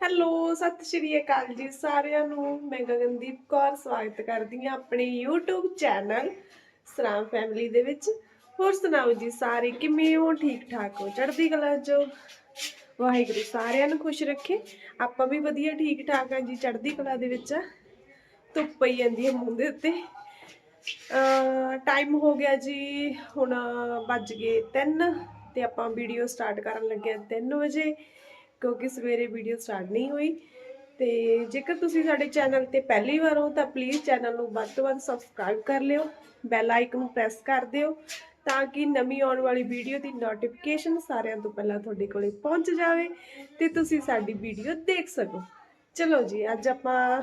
Hello, ਸਤਿ ਸ਼੍ਰੀ ਅਕਾਲ ਜੀ ਸਾਰਿਆਂ ਨੂੰ। ਮੈਂ ਗਗਨਦੀਪ ਕੌਰ, ਸਵਾਗਤ ਕਰਦੀ ਹਾਂ ਆਪਣੇ YouTube ਚੈਨਲ ਸਰਾਮ ਫੈਮਿਲੀ ਦੇ ਵਿੱਚ। ਹੋਰ ਸੁਣਾਓ ਜੀ ਸਾਰੇ, ਕਿਵੇਂ ਹੋ? ਠੀਕ ਠਾਕ ਹੋ? ਚੜ੍ਹਦੀ ਕਲਾ ਜੋ ਵਾਹਿਗੁਰੂ ਸਾਰਿਆਂ ਨੂੰ ਖੁਸ਼ ਰੱਖੇ। ਆਪਾਂ ਵੀ ਵਧੀਆ ਠੀਕ ਠਾਕ ਹਾਂ ਜੀ, ਚੜ੍ਹਦੀ ਕਲਾ ਦੇ ਵਿੱਚ ਆ। ਧੁੱਪ ਪਈ ਜਾਂਦੀ ਹੈ ਮੂੰਹ ਦੇ ਉੱਤੇ। ਟਾਈਮ ਹੋ ਗਿਆ ਜੀ, ਹੁਣ ਵੱਜ ਗਏ 3 ਤੇ ਆਪਾਂ ਵੀਡੀਓ ਸਟਾਰਟ ਕਰਨ ਲੱਗੇ ਹਾਂ 3 ਵਜੇ। ਕਿਉਂਕਿ ਸਵੇਰੇ ਵੀਡੀਓ ਸਟਾਰਟ ਨਹੀਂ ਹੋਈ। ਤੇ ਜੇਕਰ ਤੁਸੀਂ ਸਾਡੇ ਚੈਨਲ ਤੇ ਪਹਿਲੀ ਵਾਰ ਹੋ, ਤਾਂ ਪਲੀਜ਼ ਚੈਨਲ ਨੂੰ ਵੱਧ ਤੋਂ ਵੱਧ ਸਬਸਕ੍ਰਾਈਬ ਕਰ ਲਿਓ। ਬੈਲ ਆਈਕਨ ਨੂੰ ਪ੍ਰੈਸ ਕਰ ਦਿਓ ਤਾਂ ਕਿ ਨਵੀਂ ਆਉਣ ਵਾਲੀ ਵੀਡੀਓ ਦੀ ਨੋਟੀਫਿਕੇਸ਼ਨ ਸਾਰਿਆਂ ਤੋਂ ਪਹਿਲਾਂ ਤੁਹਾਡੇ ਕੋਲੇ ਪਹੁੰਚ ਜਾਵੇ ਤੇ ਤੁਸੀਂ ਸਾਡੀ ਵੀਡੀਓ ਦੇਖ ਸਕੋ। ਚਲੋ ਜੀ, ਅੱਜ ਆਪਾਂ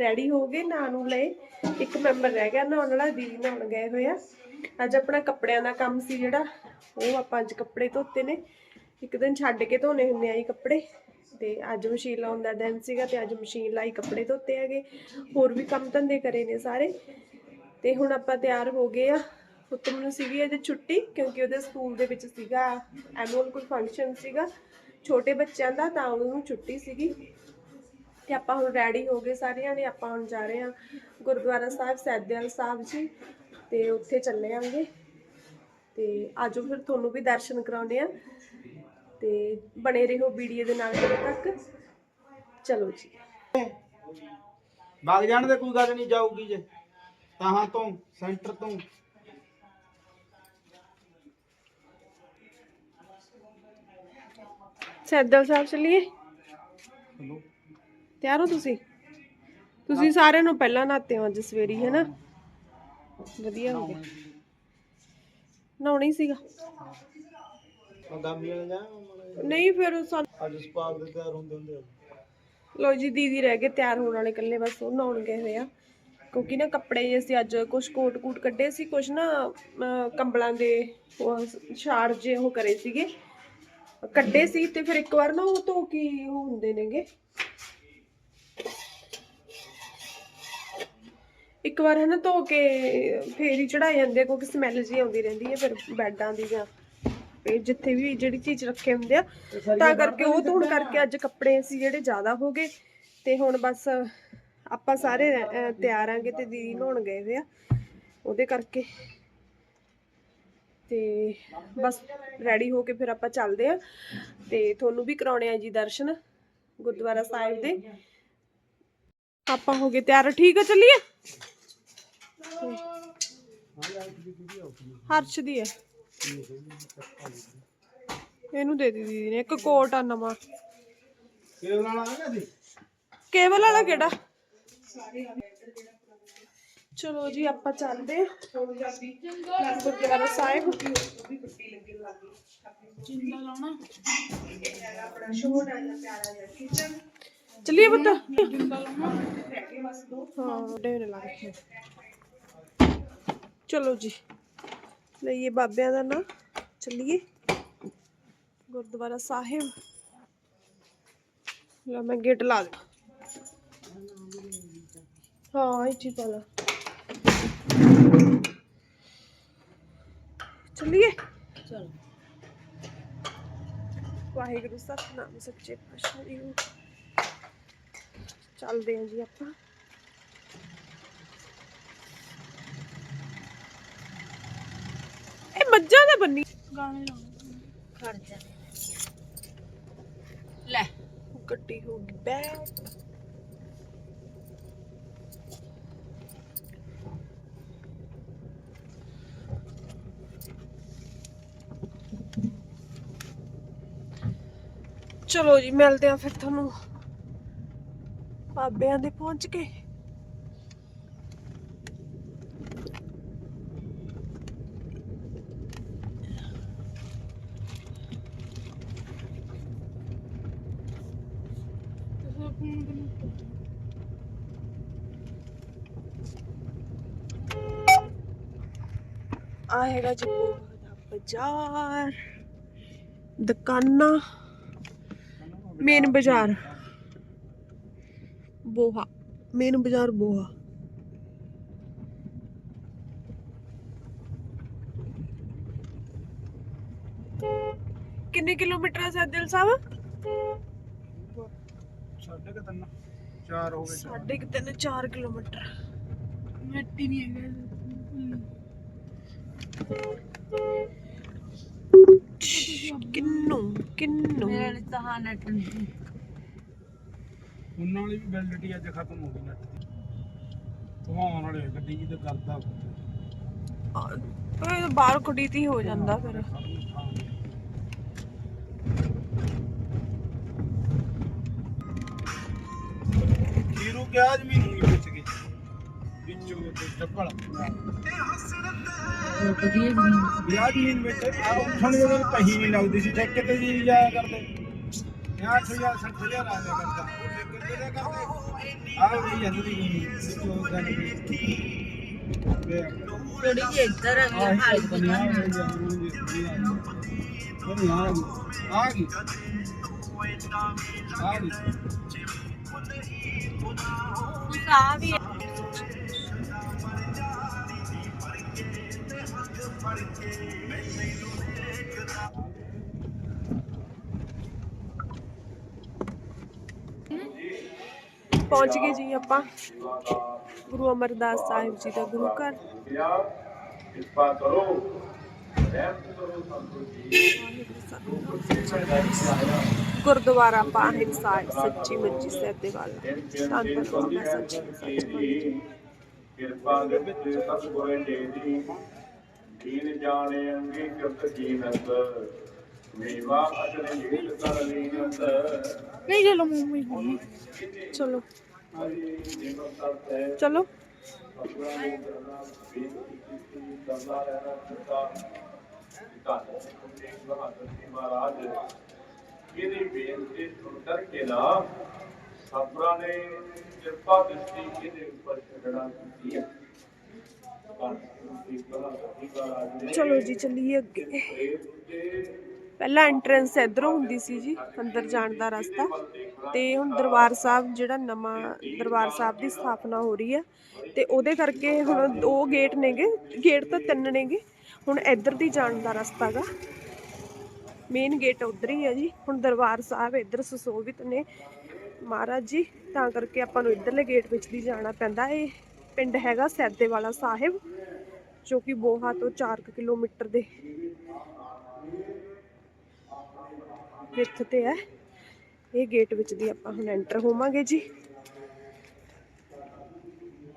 ਰੈਡੀ ਹੋ ਗਏ, ਨਹਾਉਣ ਨੂੰ ਲਏ। ਇੱਕ ਮੈਂਬਰ ਰਹਿ ਗਿਆ ਨਹਾਉਣ ਵਾਲਾ, ਦੀਦੀ ਨਹਾਉਣ ਗਏ ਹੋਏ ਆ। ਅੱਜ ਆਪਣਾ ਕੱਪੜਿਆਂ ਦਾ ਕੰਮ ਸੀ ਜਿਹੜਾ, ਉਹ ਆਪਾਂ ਅੱਜ ਕੱਪੜੇ ਧੋਤੇ ਨੇ। ਇੱਕ ਦਿਨ ਛੱਡ ਕੇ ਧੋਣੇ ਹੁੰਦੇ ਆ ਜੀ ਕੱਪੜੇ ਤੇ ਅੱਜ ਮਸ਼ੀਨ ਲਾਉਣ ਦਾ ਦਿਨ ਸੀਗਾ ਤੇ ਅੱਜ ਮਸ਼ੀਨ ਲਾਈ ਕੱਪੜੇ ਧੋਤੇ ਹੈਗੇ। ਹੋਰ ਵੀ ਕੰਮ ਧੰਦੇ ਕਰੇ ਨੇ ਸਾਰੇ। ਤੇ ਹੁਣ ਆਪਾਂ ਤਿਆਰ ਹੋ ਗਏ ਆ। ਉੱਤਮ ਨੂੰ ਸੀਗੀ ਅਜੇ ਛੁੱਟੀ ਕਿਉਂਕਿ ਉਹਦੇ ਸਕੂਲ ਦੇ ਵਿੱਚ ਸੀਗਾ ਐਨੂਅਲ ਕੋਈ ਫੰਕਸ਼ਨ ਸੀਗਾ। ਛੋਟੇ ਬੱਚਿਆਂ ਦਾ ਤਾਂ ਉਹਨੂੰ ਛੁੱਟੀ ਸੀਗੀ। ਤੇ ਆਪਾਂ ਹੁਣ ਰੈਡੀ ਹੋ ਗਏ ਸਾਰਿਆਂ ਨੇ, ਆਪਾਂ ਹੁਣ ਜਾ ਰਹੇ ਹਾਂ ਗੁਰਦੁਆਰਾ ਸਾਹਿਬ, ਸੈਦਿਆਲ ਸਾਹਿਬ ਜੀ। ਤੇ ਉੱਥੇ ਚੱਲੇ ਆਂਗੇ। ਤੇ ਆਜੋ ਫਿਰ ਤੁਹਾਨੂੰ ਵੀ ਦਰਸ਼ਨ ਕਰਾਉਣੇ ਆ ਤੇ ਬਣੇ ਰਹੋ ਵੀਡੀਓ ਦੇ ਨਾਲ ਜਦੋਂ ਤੱਕ। ਚਲੋ ਜੀ। ਵਗ ਜਾਣ ਦੇ ਕੋਈ ਗੱਲ ਨਹੀਂ ਜਾਊਗੀ ਜੇ। ਤਾਹਾਂ ਤੋਂ ਸੈਂਟਰ ਤੋਂ। ਸੈਦਲ ਸਾਹਿਬ ਚੱਲੀਏ? ਤਿਆਰ ਹੋ ਤੁਸੀਂ? ਤੁਸੀਂ ਸਾਰਿਆਂ ਨੂੰ ਪਹਿਲਾਂ ਨਹਾਤੇ ਹੋ ਅੱਜ ਸਵੇਰੀ ਹੈ ਨਾ ਵਧੀਆ ਹੋ ਗਿਆ। ਨਹਾਉਣਾ ਹੀ ਸੀਗਾ। ਜਾ ਨਹੀਂ ਫਿਰ ਸਾਨੂੰ ਅੱਜ ਸਪਾਰ ਦੇ ਤਿਆਰ ਹੁੰਦੇ ਹੁੰਦੇ ਆ। ਲੋ ਜੀ ਦੀਦੀ ਰਹਿ ਗਏ ਤਿਆਰ ਹੋਣ ਵਾਲੇ ਇਕੱਲੇ ਬਸ ਉਹ ਨਹਾਉਣ ਗਏ ਹੋਏ ਆ। ਕਿਉਂਕਿ ਨਾ ਕੱਪੜੇ ਜੇ ਅਸੀਂ ਅੱਜ ਕੁਝ ਕੋਟ ਕੂਟ ਕੱਢੇ ਸੀ ਕੁਝ ਨਾ ਅਮ, ਕੰਬਲਾਂ ਦੇ ਉਹ ਛਾੜ ਜੇ ਉਹ ਕਰੇ ਸੀਗੇ। ਕੱਢੇ ਸੀ ਤੇ ਫਿਰ ਇੱਕ ਵਾਰ ਨਾ ਉਹ ਧੋ ਕੇ ਉਹ ਹੁੰਦੇ ਨੇਗੇ। ਇੱਕ ਵਾਰ ਹਨਾ ਧੋ ਕੇ ਫੇਰ ਹੀ ਚੜਾਏ ਜਾਂਦੇ ਆ, ਕਿਉਂਕਿ ਸਮੈਲ ਜੀ ਆਉਂਦੀ ਰਹਿੰਦੀ ਹੈ ਫਿਰ ਬੈੱਡਾਂ ਦੀ ਜਾਂ ਇਹ ਜਿੱਥੇ ਵੀ ਜਿਹੜੀ ਚੀਜ਼ ਰੱਖੇ ਹੁੰਦੇ ਆ ਤਾਂ ਕਰਕੇ ਉਹ ਧੋਣ ਕਰਕੇ ਅੱਜ ਕੱਪੜੇ ਅਸੀਂ ਜਿਹੜੇ ਜ਼ਿਆਦਾ ਹੋ ਗਏ ਤੇ ਹੁਣ ਬਸ ਆਪਾਂ ਸਾਰੇ ਅਹ, ਤਿਆਰ ਆਂਗੇ ਤੇ ਦੀਦੀ ਨਹਾਉਣ ਗਏ ਹੋਏ ਆ ਉਹਦੇ ਕਰਕੇ। ਤੇ ਬਸ ਰੈਡੀ ਹੋ ਕੇ ਫਿਰ ਆਪਾਂ ਚੱਲਦੇ ਆ ਤੇ ਤੁਹਾਨੂੰ ਵੀ ਕਰਾਉਣੇ ਆ ਜੀ ਦਰਸ਼ਨ ਗੁਰਦੁਆਰਾ ਸਾਹਿਬ ਦੇ। ਆਪਾਂ ਹੋ ਗਏ ਤਿਆਰ ਠੀਕ ਆ ਚੱਲੀਏ? ਹਰਸ਼ ਦੀ ਹੈ ਇਹਨੂੰ ਦੇ ਦੀ ਦੀਦੀ ਨੇ ਇੱਕ ਕੋਟ ਆ ਨਵਾਂ। ਕਿਹੜੇ ਨਾਲ ਆਇਆ ਸੀ? ਕੇਬਲ ਵਾਲਾ ਕਿਹੜਾ? ਚਲੋ ਜੀ ਆਪਾਂ ਚੱਲਦੇ ਹਾਂ। ਗੁਰਦੁਆਰਾ ਸਾਹਿਬ ਚਲਿਏ ਹਾਂ ਡੇਰੇ ਲਾ ਕੇ ਚਲੋ ਜੀ। ਲਈਏ ਬਾਬਿਆਂ ਦਾ ਨਾਂ। ਚੱਲੀਏ। ਗੁਰਦੁਆਰਾ ਸਾਹਿਬ। ਲੈ ਮੈਂ ਗੇਟ ਲਾ ਦੇ ਹਾਂ ਇਹ ਚੀ ਪਾਲਾ ਚੱਲੀਏ। ਚਲ ਵਾਹਿਗੁਰੂ, ਸਤਨਾਮ ਸੱਚੇ ਪਾਤਸ਼ਾਹ ਜੀ। ਚੱਲਦੇ ਹਾਂ ਜੀ ਆਪਾਂ ਇਹ ਮੱਝਾਂ ਦੇ ਬੰਨੀ। ਗਾਣੇ ਲਾਉਣੇ ਖੜ ਜਾ। ਲੈ ਗੱਡੀ ਹੋ ਗਈ ਬੈਕ ਚਲੋ ਜੀ ਮਿਲਦੇ ਆ ਫਿਰ ਤੁਹਾਨੂੰ। ਬਾਬਿਆਂ ਦੇ ਪਹੁੰਚ ਕੇ। ਆਏਗਾ ਜੀ ਬੋਹਾ ਦਾ ਬਾਜ਼ਾਰ ਦੁਕਾਨਾਂ ਮੇਨ ਬਾਜ਼ਾਰ। ਬੋਹਾ ਮੇਨ ਬਾਜ਼ਾਰ ਬੋਹਾ। ਕਿੰਨੇ ਕਿਲੋਮੀਟਰ ਹੈ ਸਾਦਿਲ ਸਾਹਿਬ? ਸਾਢੇ ਕੁ ਤਿੰਨ ਚਾਰ ਹੋ ਗਏ। ਸਾਢੇ ਕੁ ਤਿੰਨ 4 ਕਿਲੋਮੀਟਰ। ਮਿੱਟੀ ਨਹੀਂ ਹੈਗਾ। ਕਿੰਨੂ ਕਿੰਨੂ। ਮੇਰੇ ਲਈ ਤਾਂ ਹਾਂ ਨੈਟ ਨਹੀਂ ਉਹਨਾਂ ਵਾਲੀ ਵੀ ਵੈਲਿਡਿਟੀ ਅੱਜ ਖਤਮ ਹੋ ਗਈ ਨੈਟ ਦੀ। ਧਵਾਉਣ ਵਾਲੇ ਗੱਡੀ ਜੀ ਤੇ ਕਰਦਾ ਇਹ ਬਾਹਰ ਕੁੜੀ ਤੀ ਹੋ ਜਾਂਦਾ ਫਿਰ। ਖੀਰੂ ਕਿਹਾ ਜ਼ਮੀਨ ਨਹੀਂ ਡੱਬਲ ਵਧੀਆ ਜ਼ਮੀਨ ਵਿਆਹ ਜ਼ਮੀਨ ਵਿੱਚ ਆ ਉੱਠਣ ਦੇ ਨਾਲ ਪਹੀ ਨਹੀਂ ਲੱਗਦੀ ਸੀ ਠੇਕੇ ਤੇ ਜੀ ਜਾਇਆ ਕਰਦੇ। 8000 60000 ਆ ਜਾ ਕਰਦਾ। ਉਹ ਠੇਕੇ ਤੇ ਦਾ ਕਰਦੇ। ਆ ਵੀ ਜਾਂਦੀ ਦੀ ਤੇ ਥੋੜੀ ਜਿਹੀ ਇੱਧਰ ਆ ਗਈ ਹਾਲ ਆ ਗਈ। ਆ ਗਈ। ਆ ਵੀ ਪਹੁੰਚ ਗਏ ਜੀ ਆਪਾਂ ਗੁਰੂ ਅਮਰਦਾਸ ਸਾਹਿਬ ਜੀ ਦਾ ਗੁਰੂ ਘਰ। ਕਿਰਪਾ ਕਰੋ। ਗੁਰਦੁਆਰਾ ਪਾਹਿਰ ਸਾਹਿਬ ਸੱਚੀ ਮੱਜੀ ਸਾਹਿਬ ਦੇ ਵਾਲਾ। ਧੰਨ ਧੰਨ ਸੱਚੀ ਸੱਚੀ ਕਿਰਪਾ ਦੇ ਵਿੱਚ ਸਤ ਗੁਰੇ ਦੇ ਦੀ ਦੀਨ ਜਾਣੇ ਅੰਗੀ ਕਿਰਤ ਜੀਵਤ ਮੇਵਾ ਅਜਨੇ ਜੀਤ ਕਰ ਲੀਨਤ ਨਹੀਂ ਚਲੋ ਮੰਮੀ ਚਲੋ ਹਰੀ ਜੀਵਨ ਕਰਤੇ ਚਲੋ ਆਪਣਾ ਨੂੰ ਕਰਨਾ ਬੇਨਤੀ ਕਰਨਾ ਰਹਿਣਾ ਚੁੱਕਾ ਧੰਨ ਗੁਰੂ ਬਹਾਦਰ ਜੀ ਚਲੋ ਜੀ, ਚੱਲੀਏ ਅੱਗੇ। ਪਹਿਲਾਂ ਐਂਟਰੈਂਸ ਇਧਰੋਂ ਹੁੰਦੀ ਸੀ ਜੀ, ਅੰਦਰ ਜਾਣ ਦਾ ਰਸਤਾ। ਤੇ ਹੁਣ ਦਰਬਾਰ ਸਾਹਿਬ, ਜਿਹੜਾ ਨਵਾਂ ਦਰਬਾਰ ਸਾਹਿਬ ਦੀ ਸਥਾਪਨਾ ਹੋ ਰਹੀ ਆ ਤੇ ਉਹਦੇ ਕਰਕੇ ਹੁਣ ਦੋ ਗੇਟ ਨੇਗੇ ਗੇਟ ਤਾਂ ਤਿੰਨ ਨੇਗੇ। ਹੁਣ ਇੱਧਰ ਦੀ ਜਾਣ ਦਾ ਰਸਤਾ ਗਾ। ਮੇਨ ਗੇਟ ਉਧਰ ਹੀ ਹੈ ਜੀ। ਹੁਣ ਦਰਬਾਰ ਸਾਹਿਬ ਇੱਧਰ ਸੁਸ਼ੋਭਿਤ ਨੇ। ਮਹਾਰਾਜ ਜੀ, ਤਾਂ ਕਰਕੇ ਆਪਾਂ ਨੂੰ ਇੱਧਰਲੇ ਗੇਟ ਵਿੱਚ ਦੀ ਜਾਣਾ ਪੈਂਦਾ ਇਹ ਪਿੰਡ ਹੈਗਾ ਸੈਦੇ ਵਾਲਾ ਸਾਹਿਬ, ਜੋ ਕਿ ਬੋਹਾ ਤੋਂ 4 ਕਿਲੋਮੀਟਰ ਦੇ ਵਿੱਥ ਤੇ ਹੈ। ਇਹ ਗੇਟ ਵਿੱਚ ਦੀ ਆਪਾਂ ਹੁਣ ਐਂਟਰ ਹੋਵਾਂਗੇ ਜੀ।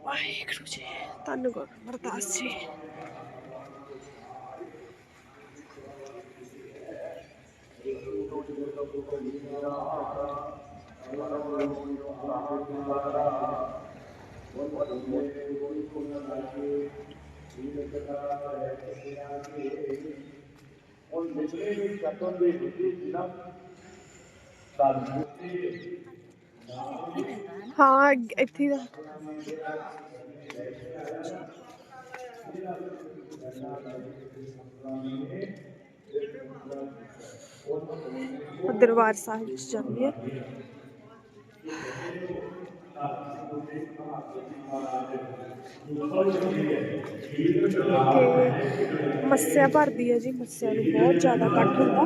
ਵਾਹਿਗੁਰੂ ਜੀ ਧੰਨ ਗੁਰੂ ਅਮਰਦਾਸ ਜੀ। ਹੁਣ ਨਿਕਲੇ ਵੀ ਕਤਨ ਦੇ ਵਿੱਚ ਨਾ ਧੰਨ ਹਾਂ ਅੱਗੇ- ਇੱਥੇ ਦਾ ਦਰਬਾਰ ਸਾਹਿਬ ਵਿੱਚ ਜਾਂਦੇ ਆ ਤੇ ਮੱਸਿਆ ਭਰਦੀ ਹੈ ਜੀ ਮੱਸਿਆ ਨੂੰ ਬਹੁਤ ਜ਼ਿਆਦਾ ਇਕੱਠ ਹੁੰਦਾ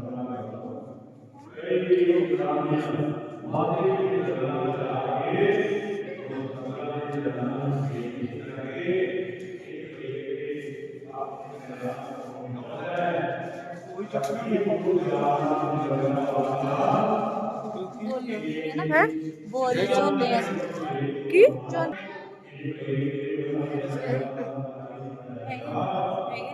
ਗਿੱਟ ਪਈ ਸੀ ਉਹਦੇ ਵਿੱਚ ਪਹਿਲਾਂ ਤਾਂ ਗੱਡੀ 'ਚ ਹੀ ਰਹਿ ਗਈ ਗਿੱਟ ਰਹਿ ਗਈ ਰਹਿ ਗਈ ਹੈਗੇ ਹੈ ਬੋਲ ਝੋਨੇ ਆ ਕੀ ਝੋਨੇ ਹੈਗੇ ਹੈਗੇ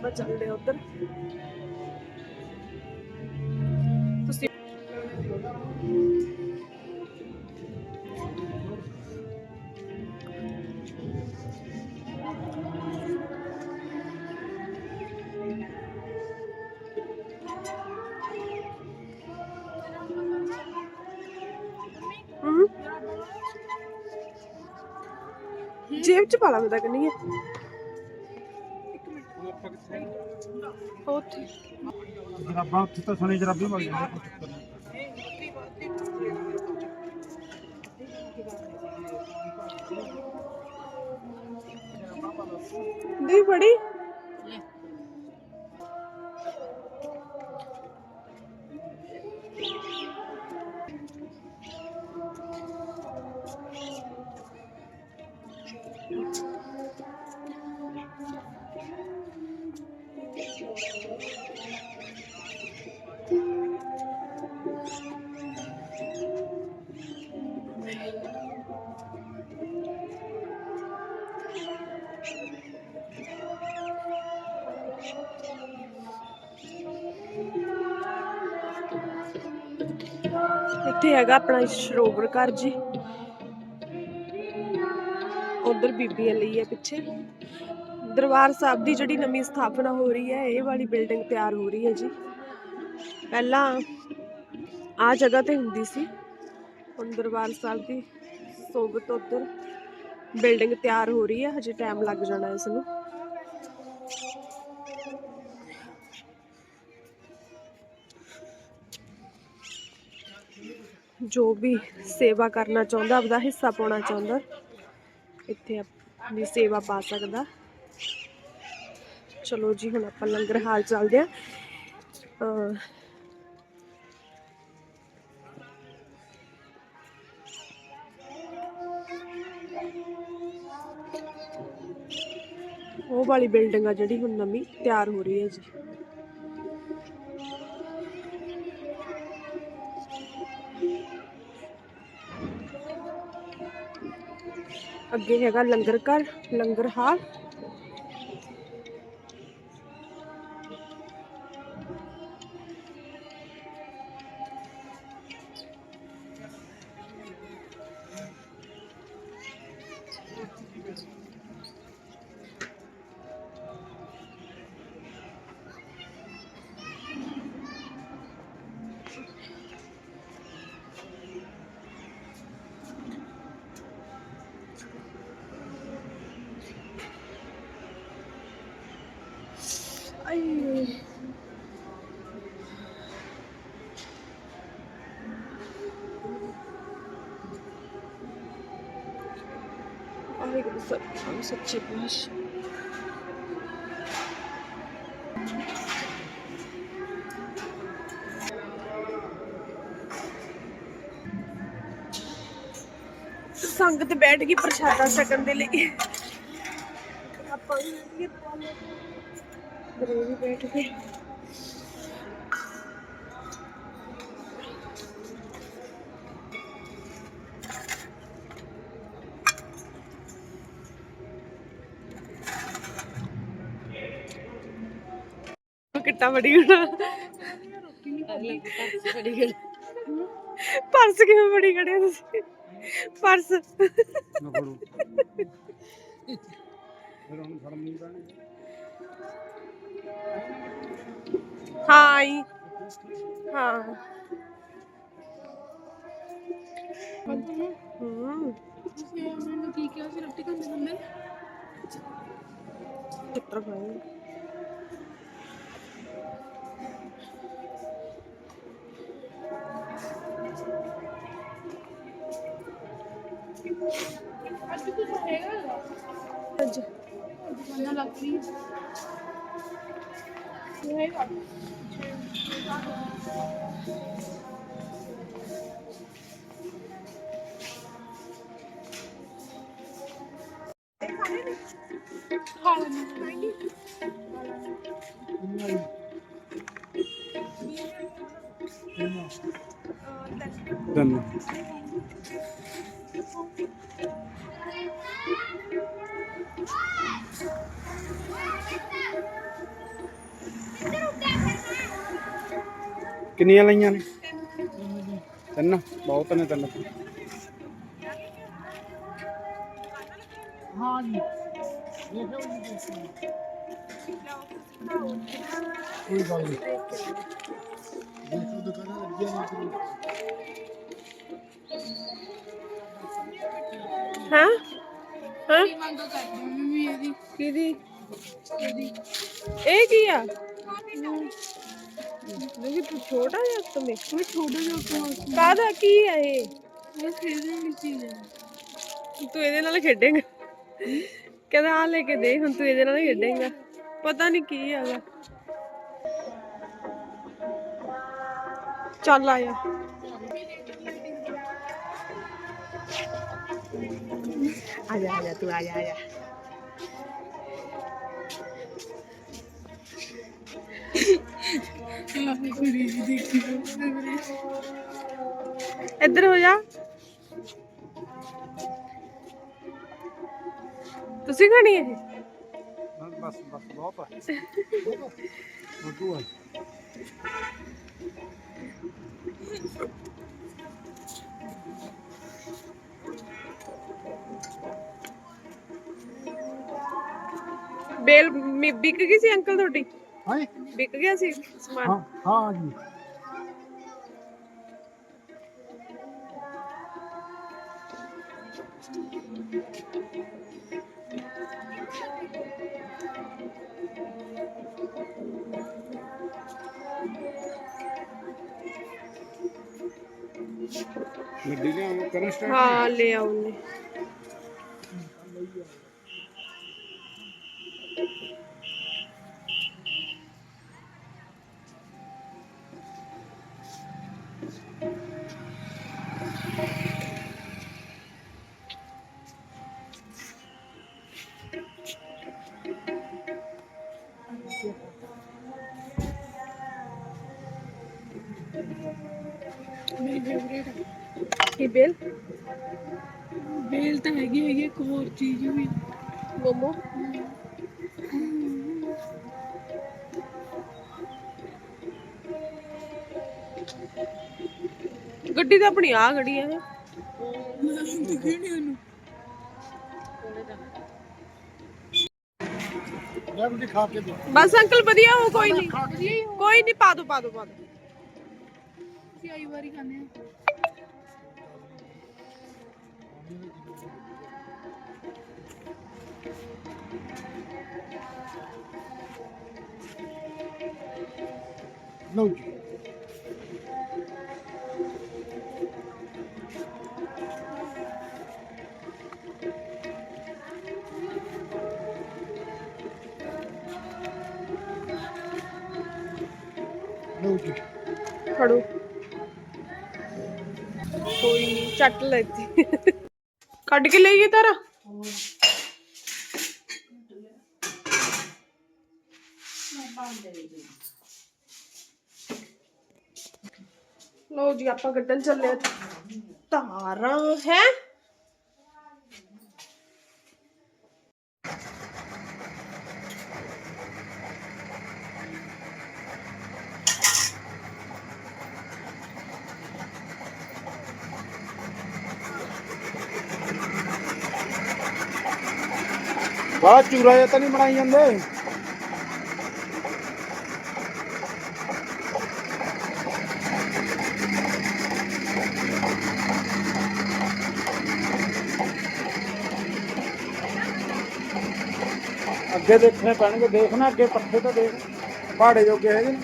ਆਪਾਂ ਚੱਲਦੇ ਆ ਉੱਧਰ। ਤੁਸੀਂ ਜੇਬ ਚ ਪਾ ਲਾ ਮੈਂ ਤਾਂ ਕਹਿੰਦੀ ਆ ਉੱਥੇ ਜਰਾਬਾਂ ਉੱਥੇ ਤਾਂ ਸੁਣੇ ਜਰਾਬੀ ਮਿਲ ਜਾਂਦੇ ਕੋਈ ਚੱਕਰ ਨਹੀਂ। ਦੀ ਬੜੀ ਇੱਥੇ ਹੈਗਾ ਆਪਣਾ ਸਰੋਵਰ ਘਰ ਜੀ। ਉਧਰ ਬੀਬੀਆਂ ਲਈ ਹੈ ਪਿੱਛੇ। ਦਰਬਾਰ ਸਾਹਿਬ ਦੀ ਜਿਹੜੀ ਨਵੀਂ ਸਥਾਪਨਾ ਹੋ ਰਹੀ ਹੈ, ਇਹ ਵਾਲੀ ਬਿਲਡਿੰਗ ਤਿਆਰ ਹੋ ਰਹੀ ਹੈ ਜੀ। ਪਹਿਲਾਂ ਆ ਜਗ੍ਹਾ ਤੇ ਹੁੰਦੀ ਸੀ। ਹੁਣ ਦਰਬਾਰ ਸਾਹਿਬ ਦੀ ਸੋਗਤ ਉਧਰ ਬਿਲਡਿੰਗ ਤਿਆਰ ਹੋ ਰਹੀ ਹੈ। ਹਜੇ ਟਾਈਮ ਲੱਗ ਜਾਣਾ ਇਸ ਨੂੰ। ਜੋ ਵੀ ਸੇਵਾ ਕਰਨਾ ਚਾਹੁੰਦਾ, ਆਪਦਾ ਹਿੱਸਾ ਪਾਉਣਾ ਚਾਹੁੰਦਾ, ਇੱਥੇ ਆਪਣੀ ਸੇਵਾ ਪਾ ਸਕਦਾ। ਚਲੋ ਜੀ, ਹੁਣ ਆਪਾਂ ਲੰਗਰ ਹਾਲ ਚੱਲਦੇ ਆ ਉਹ ਵਾਲੀ ਬਿਲਡਿੰਗ ਆ ਜਿਹੜੀ ਹੁਣ ਨਵੀਂ ਤਿਆਰ ਹੋ ਰਹੀ ਹੈ ਜੀ। ਅੱਗੇ ਹੈਗਾ ਲੰਗਰ ਘਰ ਲੰਗਰ ਹਾਲ। ਵਾਹਿਗੁਰੂ ਸਤਿ ਸੱਚੇ ਪਾਤਸ਼ਾਹ ਸੰਗਤ ਬੈਠ ਗਈ ਪ੍ਰਸ਼ਾਦਾ ਛਕਣ ਦੇ ਲਈ। ਆਪਾਂ ਵੀ ਬੈਠ ਗਏ। ਕਿੱਟਾ ਬੜੀ ਹੋਣਾ। ਪਰਸ ਕਿਵੇਂ ਬੜੀ ਹੋ ਤੁਸੀਂ? ਪਰਸ। ਹਾਂ ਆਈ ਹਾਂ। ਹੂੰ। ਕੀ ਕਿਹਾ ਸੀ? ਰੋਟੀ ਖਾਂਦੇ ਹੁੰਦੇ? ਚਿੱਤਰ ਖਾਏ। ਅੱਜ ਕੁਝ ਹੈਗਾ ਅੱਜ ਦੁਕਾਨਾਂ ਲੱਗ ਰਹੀ ਇਹ ਹੈਗਾ ਖਾ ਲੈਣੀ ਦੰਨ ਕਿੰਨੀਆਂ ਲਈਆਂ ਨੇ ਤਿੰਨ ਬਹੁਤ ਨੇ ਤਿੰਨ ਤਾਂ। ਹਾਂ ਜੀ ਕੋਈ ਗੱਲ ਨਹੀਂ ਹਾਂ ਹਾਂ ਤੂੰ ਛੋਟਾ ਜਿਹਾ ਤੁਮੇ ਕੋਈ ਛੋਟਾ ਜਿਹਾ ਕੋਸ ਕਾਹਦਾ ਕੀ ਆ ਇਹ? ਇਹ ਖੇਡਣ ਦੀ ਚੀਜ਼ ਹੈ। ਤੂੰ ਇਹਦੇ ਨਾਲ ਖੇਡੇਂਗਾ? ਕਹਿੰਦਾ ਆ ਲੈ ਕੇ ਦੇ ਹੁਣ ਤੂੰ ਇਹਦੇ ਨਾਲ ਹੀ ਖੇਡੇਂਗਾ। ਪਤਾ ਨਹੀਂ ਕੀ ਹੈਗਾ। ਚੱਲ ਆਇਆ ਆ ਜਾ ਆ ਜਾ ਤੂੰ ਆ ਜਾ ਆ ਜਾ। ਇੱਧਰ ਹੋ ਜਾ। ਤੁਸੀਂ ਖਾਣੀ ਹੈ ਬਸ ਬਸ ਬਹੁਤ ਹੈ ਮੋਟੂ ਹੈ ਬੇਲ ਮੀ- ਵਿਕ ਗਈ ਸੀ ਅੰਕਲ ਤੁਹਾਡੀ? ਹਾਂ ਵਿਕ ਗਿਆ ਸੀ ਸਮਾਨ? ਹਾਂ ਹਾਂ ਜੀ। ਗੱਡੀ ਲਿਆਓ ਕਰਨ ਸਟਾਰਟ ਹਾਂ ਲੈ ਆਉਨੇ ਹੋਰ ਚੀਜ਼ ਵੀ। ਮੋਮੋ। ਗੱਡੀ ਤਾਂ ਆਪਣੀ ਆ ਨਹੀਂ ਉਹਨੂੰ। ਲੈ ਮੁਝੇ ਖਾ ਕੇ ਦੇ। ਬਸ ਅੰਕਲ ਵਧੀਆ ਹੋ ਕੋਈ ਨਹੀਂ ਕੋਈ ਨਹੀਂ ਪਾ ਦੋ ਪਾ ਦੋ ਪਾ ਦੋ। ਅਸੀਂ ਆਈ ਵਾਰੀ ਖਾਂਦੇ ਆ ਲਓ ਜੀ ਲਓ ਜੀ ਫੜੋ ਕੋਈ ਨੀ, ਚੱਟ ਲੈਤੀ ਕੱਢ ਕੇ ਲਈਏ ਤਾਰਾ ਲਓ ਜੀ, ਆਪਾਂ ਕੱਢਣ ਚੱਲੇ ਆ। ਤਾਰਾਂ ਹੈ। ਬਾਹਰ ਚੂਰਾ ਜਿਹਾ ਤਾਂ ਨਹੀਂ ਬਣਾਈ ਜਾਂਦੇ? ਅੱਗੇ ਦੇਖਣੇ ਪੈਣਗੇ ਦੇਖਣਾ ਅੱਗੇ ਪੱਠੇ ਤਾਂ ਦੇਖ ਪਹਾੜੇ ਜੋਗੇ ਹੈਗੇ।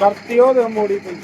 ਨੇ ਕਰਤੀ ਉਹਦੇ ਮੋੜੀ ਪਈ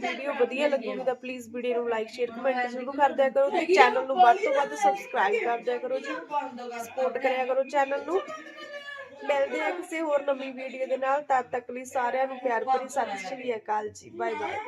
ਵੀਡੀਓ ਵਧੀਆ ਲੱਗੂਗੀ ਤਾਂ ਪਲੀਜ਼ ਵੀਡੀਓ ਨੂੰ ਲਾਈਕ ਸ਼ੇਅਰ ਕਮੈਂਟ ਜ਼ਰੂਰ ਕਰ ਦਿਆ ਕਰੋ ਤੇ ਚੈਨਲ ਨੂੰ ਵੱਧ ਤੋਂ ਵੱਧ ਸਬਸਕ੍ਰਾਈਬ ਕਰ ਦਿਆ ਕਰੋ ਜੀ ਸਪੋਰਟ ਕਰਿਆ ਕਰੋ ਚੈਨਲ ਨੂੰ। ਮਿਲਦੇ ਹਾਂ ਕਿਸੇ ਹੋਰ ਨਵੀਂ ਵੀਡੀਓ ਦੇ ਨਾਲ ਤਦ ਤੱਕ ਲਈ ਸਾਰਿਆਂ ਨੂੰ ਪਿਆਰ ਭਰੀ ਸਤਿ ਸ਼੍ਰੀ ਅਕਾਲ ਜੀ। Bye bye